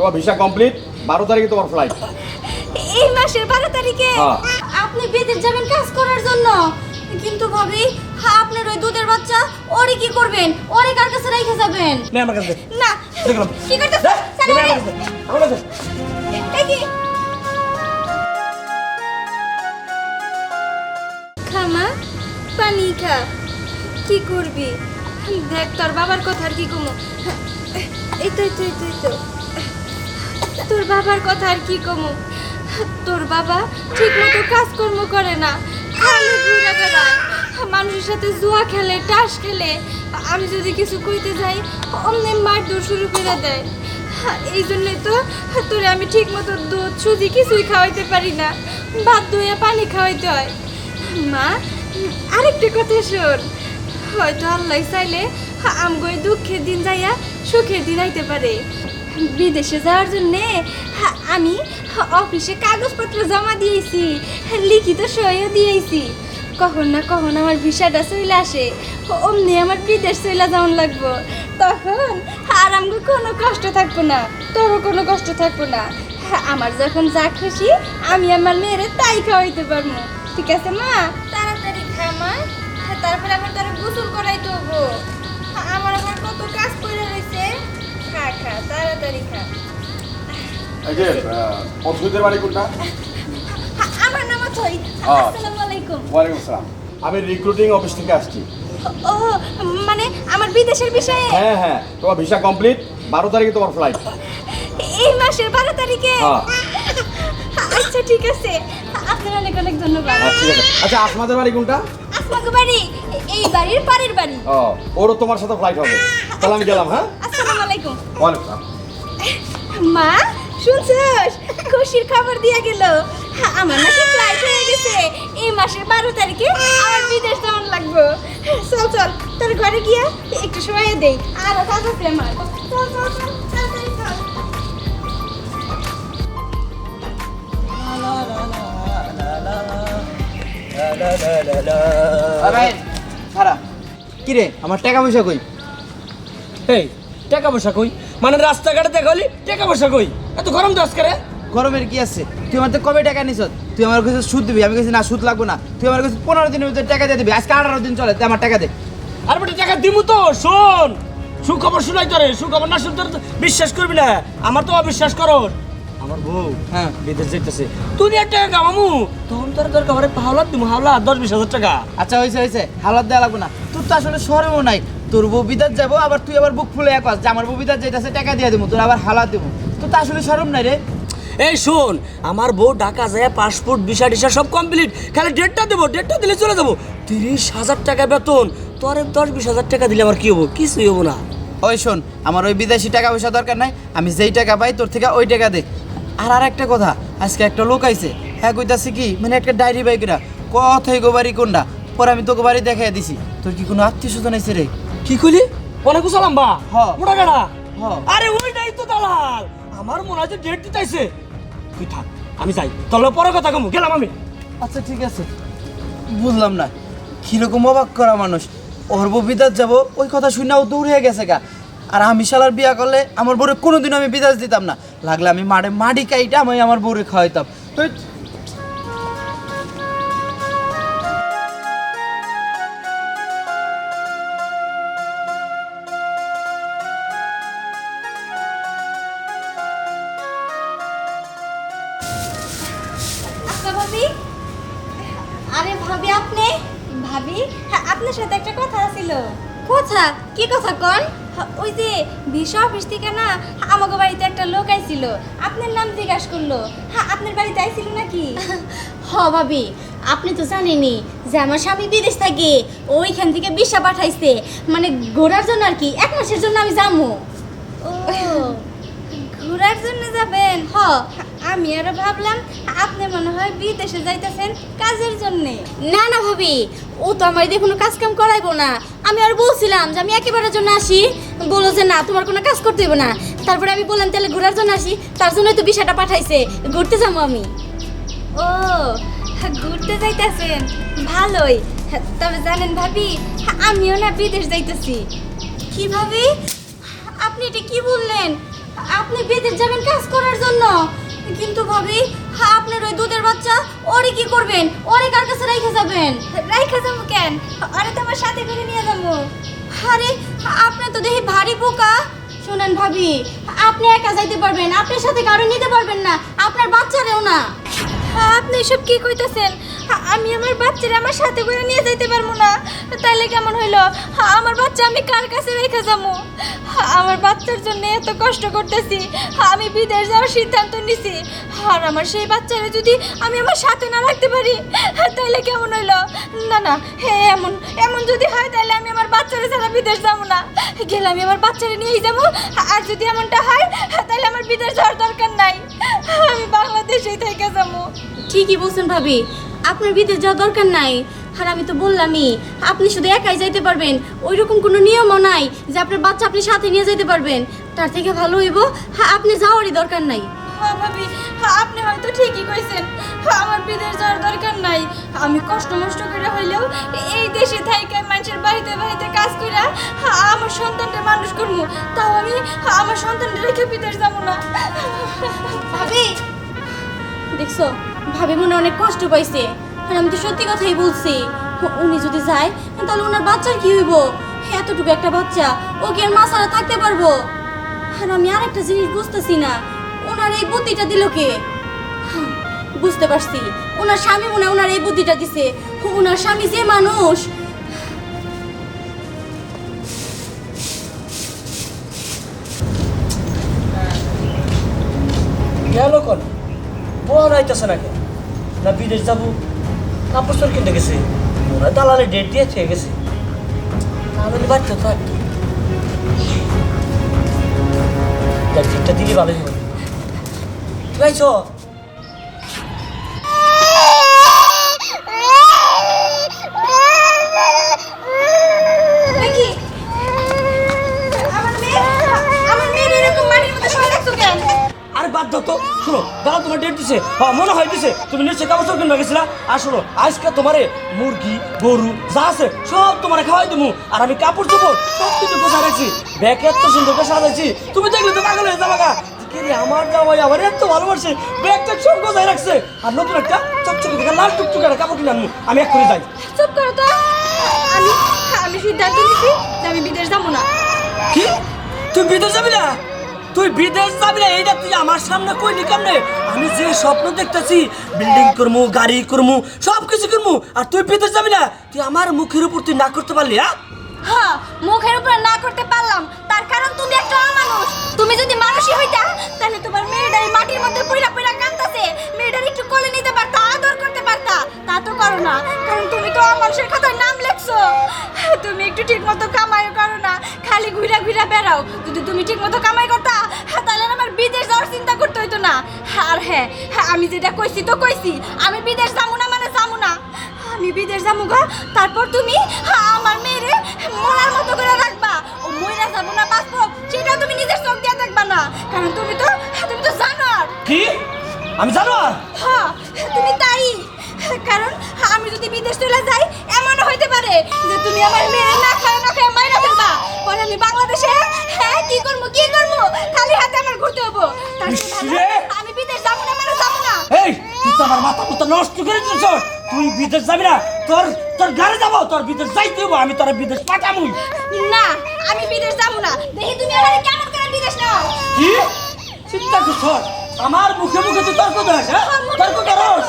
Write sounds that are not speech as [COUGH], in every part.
তোমার visa complete বারো তারিখে তোমার ফ্লাইট এই মাসের বারো তারিখে হ্যাঁ। আপনি বিদেশ যাবেন কাজ করার জন্য। কিন্তু ভাবি হ্যাঁ, আপনার ওই দুধের বাচ্চা ওরে কি করবেন? ওরে কার কাছে রেখে যাবেন? নে আমার কাছে না। কি করতেছ দে, সারি দে বাড়ি। আমার কাছে, আমার কাছে। এই কি? খামা পানি খা। কি করবি? দেখ তোর বাবার কথা আর কি কমো? এই তো এই তো, এই তো। তোর বাবার কথা আর কি কমো? তোর বাবা ঠিক মতো কাজকর্ম করে না। মানুষের সাথে জুয়া খেলে, টাস খেলে। আমি যদি কিছু কইতে যাই অমনি মারধর শুরু করে দেয়। এই জন্যই তো তোরে আমি ঠিক মতো দুধ, সুজি কিছুই খাওয়াইতে পারি না। ভাত ধুয়ে পানি খাওয়াইতে হয়। মা, আরেকটা কথা শোন। হয়তো আল্লাহ চাইলে আমগো এই দুঃখের দিন যাইয়া সুখের দিন আইতে পারে। বিদেশে যাওয়ার জন্যে আমি অফিসে কাগজপত্র জমা দিয়েছি, লিখিত সইও দিয়েছি। কখন না কখন আমার ভিসাটা চলে আসে, অমনি আমার বিদেশ চলে যাওয়ান লাগবো। তখন আর আমগো কোনো কষ্ট থাকব না, তোরও কোনো কষ্ট থাকব না। আমার যখন যা খুশি আমি আমার মেয়েরে তাই খাওয়াইতে পারব। ঠিক আছে মা? তাড়াতাড়ি খা মা। তারপরে আবার তারা গোসল করাই দেবো আমার আবার কত কাজ করে খা খা তাড়াতাড়ি খা এই যে পদ্ধতির বাড়ি কোনটা? আমার নাম থই। আসসালামু আলাইকুম। ওয়ালাইকুম আসসালাম। আমি রিক্রুটিং অফিস থেকে আসছি। ও মানে আমার বিদেশের বিষয়ে? হ্যাঁ হ্যাঁ তোমার ভিসা কমপ্লিট বারো তারিখে তোমার ফ্লাইট এই মাসের বারো তারিখে? হ্যাঁ। আচ্ছা ঠিক আছে। আপনার অনেক অনেক ধন্যবাদ। আচ্ছা আছে। আচ্ছা বাড়ি কোনটা? আপনাকে বাড়ি এই বাড়ির পাড়ের বাড়ি। ও ওরও তোমার সাথে ফ্লাইট হবে। তাহলে আমি গেলাম হ্যাঁ? আসসালামু আলাইকুম। ওয়ালাইকুম। মা শুনছস? খুশির খবর দিয়া গেল। আমার নাকি ফ্লাইট হয়ে গেছে। এই মাসের বারো তারিখে আমার বিদেশ যাওয়ান লাগবো। চল চল তোর ঘরে গিয়া একটু সময় দেই আর কাজ আছে আমার চল চল চল তাড়াতাড়ি চল খারা কি রে আমার টাকা পয়সা কই? এই টাকা পয়সা কই? মানে রাস্তাঘাটে দেখালি টাকা পয়সা কই? এত গরম দাস করে গরমের কি আছে? তুই আমার কবে টাকা নিছ তুই আমার কাছে সুদ দিবি আমি কাছে না সুদ লাগবো না। তুই আমার কাছে পনেরো দিনের ভিতরে টাকা দিয়ে দিবি আজকে আঠারো দিন চলে তুই আমার টাকা দে। আর বেটা টাকা দিমু তো শোন। সুখবর শুনাই তোরে সুখবর না শুনতে বিশ্বাস করবি না। আমার তো অবিশ্বাস করো আমার বউ হ্যাঁ। বিদেশ যাইতেছে। তুই এক টাকা কামামু। তখন তোর দরকার করে হাওলা দিমু হাওলা দশ বিশ হাজার টাকা। আচ্ছা হয়েছে হয়েছে হালাত দেওয়া লাগবে না। তোর তো আসলে শরমও নাই। তোর বউ বিদাত যাব আবার তুই আবার বুক ফুলে এক যে আমার বউ বিদাত যাইতেছে টাকা দিয়ে দেবো তোর আবার হালাত দেবো তোর তো আসলে শরম নাই রে। এই শোন আমার বউ ঢাকা যায় পাসপোর্ট ভিসা টিসা সব কমপ্লিট খালি ডেটটা দেবো ডেটটা দিলে চলে যাব। তিরিশ হাজার টাকা বেতন। তোর দশ বিশ হাজার টাকা দিলে আমার কি হব? কিছুই হব না। ওই শোন আমার ওই বিদেশি টাকা পয়সা দরকার নাই। আমি যেই টাকা পাই তোর থেকে ওই টাকা দে। আর আর একটা কথা আজকে একটা লোক আইছে। হ্যাঁ কইতাছে কি মানে একটা ডায়েরি বাইকরা কথাই গো বাড়ি কোনটা পরে আমি তোকে বাড়ি দেখাই দিছি। তোর কি কোনো আত্মীয় স্বজন আইছে রে? কি কইলি? অনেক সালাম বা। হ। মোটা গাড়া হ। আরে ওইটাই তো দালাল। আমার মনে হয় যে ডেট দিতেছে তুই থাক আমি যাই। তাহলে পরে কথা কমু গেলাম আমি। আচ্ছা ঠিক আছে। বুঝলাম না। কীরকম অবাক করা মানুষ। ওর বিদাস যাব ওই কথা শুনে ও দৌড়ে গেছে গা। আর আমি শালার বিয়া করলে আমার বউরে কোনোদিন আমি বিদাস দিতাম না। লাগলে আমি মাঠে মাটি কাইটা আমি আমার বউরে খাওয়াইতাম। তুই ওই যে ভিসা অফিস থেকে না আমাকে বাড়িতে একটা লোক আইছিল। আপনার নাম জিজ্ঞাসা করল। হ্যাঁ আপনার বাড়িতে আইছিল নাকি? [LAUGHS] হ ভাবি। আপনি তো জানেনই যে আমার স্বামী বিদেশ থাকে। ওইখান থেকে ভিসা পাঠাইছে। মানে ঘোরার জন্য আর কি এক মাসের জন্য আমি যাব ও ঘোরার জন্য যাবেন? হ আমি আরও ভাবলাম আপনি মনে হয় বিদেশে যাইতেছেন কাজের জন্যে। না না ভাবি ও তো আমার দিয়ে কোনো কাজ কাম করাইবো না। আমি আর বলছিলাম যে আমি একেবারের জন্য আসি। বলো যে না তোমার কোনো কাজ করতে হবে না। তারপরে আমি বললাম তাহলে ঘোরার জন্য আসি। তার জন্যই তো বিষাটা পাঠাইছে। ঘুরতে যাব আমি। ও ঘুরতে যাইতেছেন? ভালোই। তবে জানেন ভাবি আমিও না বিদেশ যাইতেছি। কি ভাবি? আপনি এটা কি বললেন? আপনি বিদেশ যাবেন কাজ কিন্তু ভাবি হ্যাঁ আপনার ওই দুধের বাচ্চা ওরে কি করবেন? ওরে কার কাছে রেখে যাবেন? রাইখা যাব কেন? আরে তোমার সাথে করে নিয়ে যাব। আরে আপনি তো দেখি ভারী পোকা শুনেন ভাবি আপনি একা যাইতে পারবেন আপনার সাথে কারও নিতে পারবেন না আপনার বাচ্চারেও না। আপনি এসব কি কইতাছেন? আমি আমার বাচ্চারা আমার সাথে করে নিয়ে যাইতে পারব না। তাইলে কেমন হইল? আমার বাচ্চা আমি কার কাছে রেখে যাব? আমার বাচ্চার জন্য এত কষ্ট করতেছি। আমি বিদেশ যাওয়ার সিদ্ধান্ত নিছি। আর আমার সেই বাচ্চারা যদি আমি আমার সাথে না রাখতে পারি, তাহলে কেমন হইল? না না হে এমন এমন যদি হয়, তাহলে আমি আমার বাচ্চারা ছাড়া বিদেশ যাব না। গেলে আমি আমার বাচ্চারা নিয়েই যাব। আর যদি এমনটা হয়, তাহলে আমার বিদেশ যাওয়ার দরকার নাই। আমি বাংলাদেশেই থেকে যাব। ঠিকই বলছেন ভাবি। আপনার বিদেশ যাওয়ার দরকার নাই। আর আমি তো বললামই আপনি শুধু একাই যাইতে পারবেন। ওই রকম কোনো নিয়মও নাই যে আপনার বাচ্চা আপনি সাথে নিয়ে যেতে পারবেন। তার থেকে ভালো হইব হ্যাঁ আপনি যাওয়ারই দরকার নাই। হ্যাঁ ভাবি হ্যাঁ, আপনি হয়তো ঠিকই কইছেন। হ্যাঁ, আমার বিদেশ যাওয়ার দরকার নাই। আমি কষ্ট মষ্ট করে হইলেও এই দেশে থাইকে মানুষের বাড়িতে বাড়িতে কাজ করে আমার সন্তানটা মানুষ করব তাও আমি আমার সন্তানটা রেখে বিদেশ যাব না। ভাবি দেখছ ভাবি মনে অনেক কষ্ট পাইছে। আর আমি তো সত্যি কথাই বলছি। উনি যদি যায়, তাহলে ওনার বাচ্চার কি হইব? এতটুকু একটা বাচ্চা ও কি আর মা থাকতে পারব? আর আমি আর একটা জিনিস বুঝতেছি না, ওনার এই বুদ্ধিটা দিল কে? বুঝতে পারছি। ওনার স্বামী মনে ওনার এই বুদ্ধিটা দিছে। ওনার স্বামী যে মানুষ। গেল কোন? বড় কেন? না বিদেশ যাব? কাপড় চোর কিনতে গেছে। ওরা দালালে ডেট দিয়ে চেয়ে গেছে। আমি বাচ্চা থাক দেখ ঠিকটা দিলে ভালো হবে দাদা দিছে হ্যাঁ মনে হয় দিছে তুমি নিশ্চয়ই কাপড় কিনবে গেছিলা? আর শোনো আজকে তোমারে মুরগি গরু যা আছে সব তোমারে খাওয়াই দেবো আর আমি কাপড় চোপড় সব কিছু গোছা রাখছি। ব্যাগ এত সুন্দর করে সাজাইছি। তুমি দেখলে তো পাগল হয়ে যাবা গা। কিরে আমার জামাই আমার এত ভালোবাসে। ব্যাগটা সব গোছাই রাখছে। আর নতুন একটা চকচকে দেখে লাল টুকটুকে একটা কাপড় কিনে আনব আমি এক্ষুনি যাই। চুপ করো তো। আমি আমি সিদ্ধান্ত নিছি যে আমি বিদেশ যাব না। কি? তুই বিদেশ যাবি না? তুই বিদেশ যাবি না এইটা তুই আমার সামনে কই নি কেমনে? আমি যে স্বপ্ন দেখতেছি বিল্ডিং করমু, গাড়ি করমু সব কিছু করমু, আর তুই বিদেশ যাবি না, তুই আমার মুখের উপর তুই না করতে পারলি হ্যাঁ? হ্যাঁ মুখের উপর না করতে পারলাম, তার কারণ তুমি একটা অমানুষ। তুমি যদি মানুষই হইতা, তাহলে তোমার মেয়েটার মাটির মধ্যে পুইরা পুইরা কাঁদতাছে। মেয়েটার একটু কোলে নিতে পারতা আদর করতে পারতা? তা তো করো না কারণ তুমি তো অমানুষের খাতায় নাম লেখছো। তুমি একটু ঠিক মতো কামাইও করো না খালি ঘুরা ঘুরা বেড়াও। যদি তুমি ঠিক মতো কামাই করতা তাহলে আমার বিদেশ যাওয়ার চিন্তা করতে হইতো না। আর হ্যাঁ হ্যাঁ আমি যেটা কইছি তো কইছি আমি বিদেশ যাব না মানে যাব না। আমি বিদেশ যাব গা তারপর তুমি হ্যাঁ, আমার মেয়েরে মরার মতো করে রাখবা। ও মইরা যাব না বাঁচবো সেটাও তুমি নিজের চোখ দিয়ে দেখবা না। কারণ তুমি তো তুমি তো জানো আর কি? আমি জানো হ্যাঁ তুমি তাই কারণ আমি যদি বিদেশ চলে যাই এমনও হইতে পারে যে তুমি আমার মেয়ে না খায় না খায় মাইরা ফেলবা। পরে আমি বাংলাদেশে হ্যাঁ কি করব কি করব? খালি হাতে আমার ঘুরতে হব তার চেয়ে ভালো ইসরে! আমি বিদেশ যাব না মানে যাব না। এই তুই তো আমার মাথা মতো নষ্ট করে দিয়েছ তুই বিদেশ যাবি না তোর তোর গাড়ি যাব তোর বিদেশ যাইতে হব আমি তোর বিদেশ পাঠামুই না আমি বিদেশ যাব না। দেখি তুমি আমার কেমন করে বিদেশ নাও। কি? চিন্তা করছ? আমার মুখে মুখে তুই তর্ক দেস হ্যাঁ? তর্ক করস?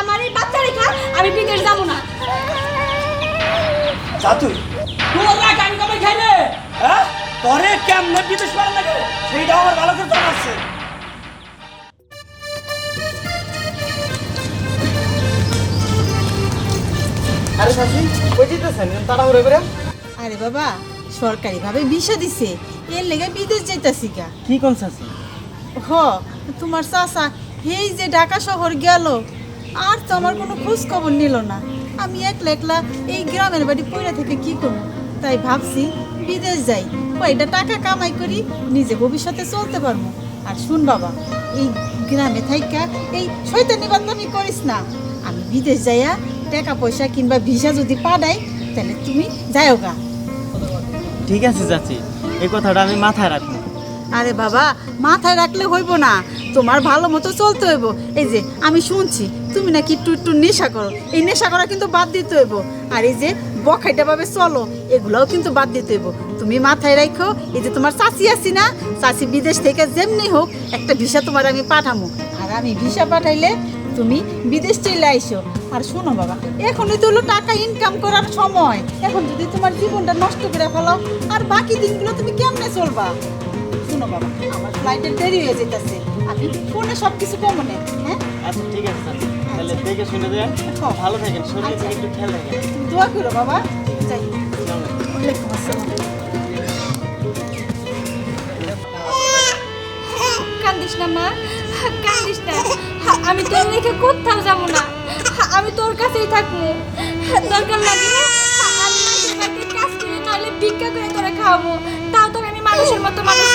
আমার এই বাচ্চা রেখা আমি বিদেশ যাব না। যা তুই তোর না কান কামাই খাইলে? হ্যাঁ? তোরে কেমনে বিদেশ পার লাগে সেইটা আমার ভালো করে জানা আছে। আরে শাশি কই যেতেছেন? তাড়াহুড়ো করে? আরে বাবা সরকারিভাবে ভিসা দিছে। এর লেগে বিদেশ যাইতাছি গা। কি কোন শাশি হ তোমার চাচা এই যে ঢাকা শহর গেল আর তো আমার কোনো খোঁজ খবর নিল না। আমি একলা একলা এই গ্রামের বাড়ি পড়ে থেকে কি করব? তাই ভাবছি বিদেশ যাই। কয়টা টাকা কামাই করি, নিজে ভবিষ্যতে চলতে পারব। আর শুন বাবা, এই গ্রামে থাইকা এই শৈতানি বান্দামি করিস না। আমি বিদেশ যাইয়া টাকা পয়সা কিংবা ভিসা যদি পাঠাই, তাহলে তুমি যাও গা। ঠিক আছে, চাচি। এই কথাটা আমি মাথায় রাখব। আরে বাবা, মাথায় রাখলে হইব না। তোমার ভালো মতো চলতে হইব। এই যে, আমি শুনছি, তুমি নাকি একটু একটু নেশা করো। এই নেশা করা কিন্তু বাদ দিতে হইব। আর এই যে বখাইটা ভাবে চলো, এগুলোও কিন্তু বাদ দিতে হইব। তুমি মাথায় রাখো এই যে তোমার চাচি আছি না, চাচি বিদেশ থেকে যেমনি হোক, একটা ভিসা তোমার আমি পাঠামো। আর আমি ভিসা পাঠাইলে তুমি বিদেশ চলে আইসো। আর শোনো বাবা, এখনই তো হলো টাকা ইনকাম করার সময়। এখন যদি তোমার জীবনটা নষ্ট করে ফেলো আর বাকি দিনগুলো তুমি কেমনে চলবা? শোনো বাবা আমার ফ্লাইটের দেরি হয়ে যেতেছে। আমি ফোনে সব কিছু কমনে হ্যাঁ? আচ্ছা ঠিক আছে স্যার। তাহলে দেখে শুনে দেন ভালো থাকেন শরীরে আচ্ছা। একটু খেয়াল রাখেন। দোয়া করো বাবা। যাই। ওয়ালাইকুম আসসালাম। কান্দিস না মা। কান্দিস না। আমি তোর রেখে কোথাও যাব না। আমি তোর কাছেই থাকব। দরকার লাগলে আমি কাজ করে নাহলে ভিক্ষা করে তোরা খাওয়াবো। তাও তোর আমি মানুষের মতো মানুষ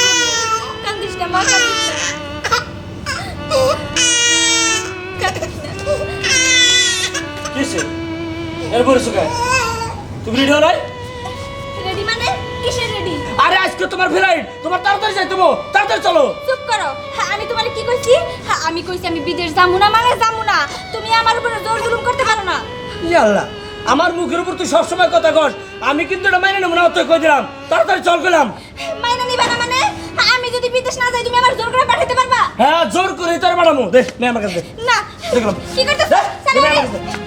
কিসে এরপরে সুখায় তুমি রেডি নাই? রেডি মানে কিসের রেডি আরে আজকে তোমার ফ্লাইট তোমার তাড়াতাড়ি যাইতে হব, তাড়াতাড়ি চলো। চুপ করো। হ্যাঁ, আমি তোমার কি কইছি? হ্যাঁ, আমি কইছি আমি বিদেশ না মানে যাব না। তুমি আমার উপরে জোর জুলুম করতে পারো না। ইয়া আল্লাহ আমার মুখের উপর তুই সবসময় কথা কস। আমি কিন্তু এটা মাইনে নেব না তুই কই দিলাম? তাড়াতাড়ি চল গেলাম মাইনা নিবা না আমি যদি বিদেশ না যাই তুমি আমার জোর করে পাঠাতে পারবা? হ্যাঁ জোর করে তোর বাড়ামো দে নে আমার কাছে। না দেখলাম কি করতেছ? ছাড়ো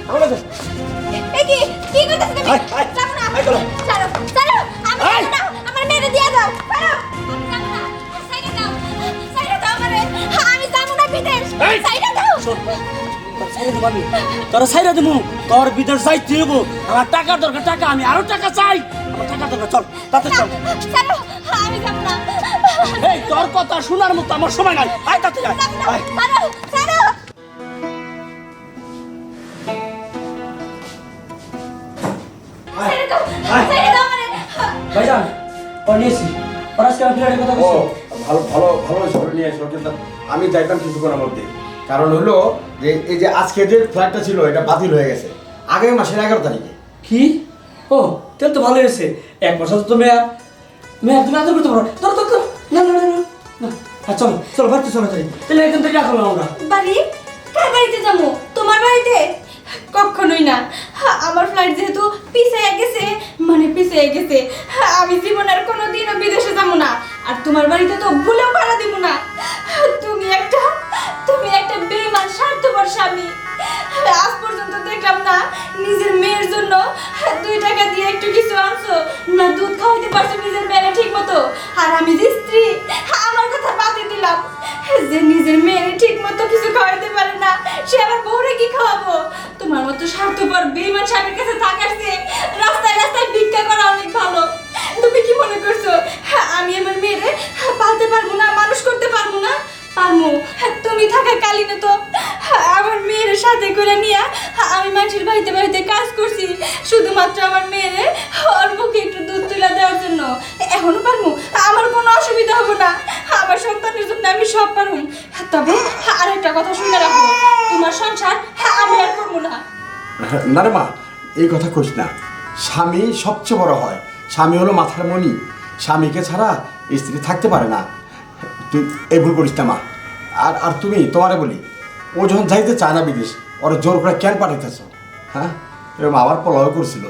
আমার কাছে এই কি কি করতেছ তুমি? না। ছাড়ো আমার মেরে দিয়ে দাও। ছাড়ো হ্যাঁ, তোর সাইরা দেবো বিদেশ আমার টাকার দরকার টাকা। আমি আরও টাকা চাই। আমার টাকা দরকার চল তাতে চল। হ্যাঁ, আমি যাব না। এই তোর কথা শোনার মতো আমার সময় নাই। আয় তাতে যাই ভাইজান ও নিয়েছি। ওর আজকে আমি ফ্লাইটের কথা ও বলছি ভালো ভালো ভালো হয়েছে নিয়ে এসো কিন্তু আমি যাইতাম কিছুক্ষণের মধ্যে। কারণ হলো যে এই যে আজকে যে ফ্লাইটটা ছিল এটা বাতিল হয়ে গেছে। আগামী মাসের এগারো তারিখে। কি? ও তাহলে তো ভালো হয়েছে। এক বছর তো মেয়া মেয়া তুমি আদর করতে পারো ধরো। না না না না হ্যাঁ বাড়িতে তাহলে। এখান থেকে আমরা। বাড়ি? কার বাড়িতে যাব? তোমার বাড়িতে? কখনোই না। হা, আমার ফ্লাইট যেহেতু পিছিয়ে গেছে মানে পিছিয়ে গেছে হা, আমি জীবন আর কোনোদিনও বিদেশে যাব না। আর তোমার বাড়িতে স্বার্থপর বেইমান স্বামীর কাছে থাকার রাস্তায় রাস্তায় ভিক্ষা করা অনেক ভালো। তুমি কি মনে করছ? আমি আমার মেয়েরে পালতে পারব না, মানুষ করতে পারব না? পারমু তুমি থাকা কালীনে তো আমার মেয়ের সাথে করে নিয়ে আমি মানুষের বাড়িতে বাড়িতে কাজ করছি, শুধুমাত্র আমার মেয়েরে ওর মুখে একটু দুধ তুলে দেওয়ার জন্য। এখনও পারমু আমার কোনো অসুবিধা হবে না। আমার সন্তানের জন্য আমি সব পারুম তবে আর একটা কথা শুনে রাখো। তোমার সংসার [LAUGHS] না রে মা, এই কথা কইস না। স্বামী সবচেয়ে বড় হয়। স্বামী হলো মাথার মণি। স্বামীকে ছাড়া স্ত্রী থাকতে পারে না। তুই এই ভুল করিস না মা। আর আর তুমি, তোমারে বলি, ও যখন যাইতে চায় না বিদেশ, ওরা জোর করে কেন পাঠাইতেছ? হ্যাঁ? এরকম আবার পলাও করছিল।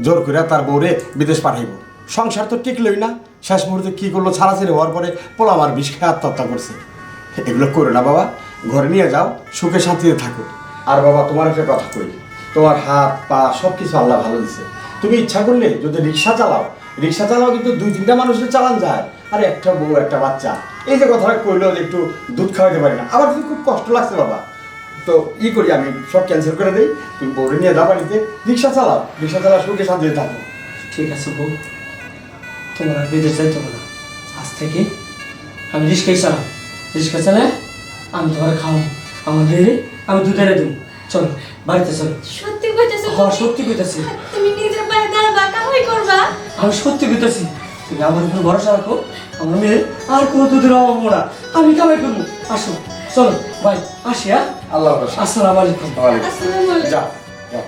জোর করে তার বউরে বিদেশ পাঠাইব। সংসার তো টিকলই না। শেষ মুহূর্তে কী করল ছাড়াছাড়ি হওয়ার পরে পোলাও আর বিষ খেয়ে আত্মহত্যা করছে। এগুলো করো না বাবা। ঘরে নিয়ে যাও, সুখে শান্তিতে থাকো। আর বাবা, তোমার একটা কথা কই। তোমার হাত, পা সব কিছু আল্লাহ ভালো দিছে। তুমি ইচ্ছা করলে যদি রিক্সা চালাও রিক্সা চালাও কিন্তু দুই, তিনটা মানুষের চালান যায়। আর একটা বউ, একটা বাচ্চা। এই যে কথাটা কইলো যে একটু দুধ খাওয়াতে পারি না। আমার কিন্তু খুব কষ্ট লাগছে বাবা। তো ই করি আমি, সব ক্যান্সেল করে দিই। তুমি বউরে নিয়ে যাও বাড়িতে। রিক্সা চালাও। রিক্সা চালাও সুখে শান্তিতে থাকো। ঠিক আছে বউ। তোমার আর বিদেশ যাইতে হবে আজ থেকে আমি রিক্সাই চালাম। রিক্সা চালায় আমি তোমার খাওয়াবো। আমার মেয়ে আমি দুধ এনে দেবো। চলো বাড়িতে চলো। সত্যি কইতেছো হ্যাঁ সত্যি কইতাছি। তুমি নিজের পায়ে দাঁড়াবা কামাই করবা? আমি সত্যি কইতাছি তুমি আমার উপর ভরসা রাখো আমার মেয়ে আর কোনো দুধের অভাব না আমি কামাই করব। আসো চলো ভাই আসি হ্যাঁ? আল্লাহ আসসালামু আলাইকুম। আসসালামু আলাইকুম। যা যা।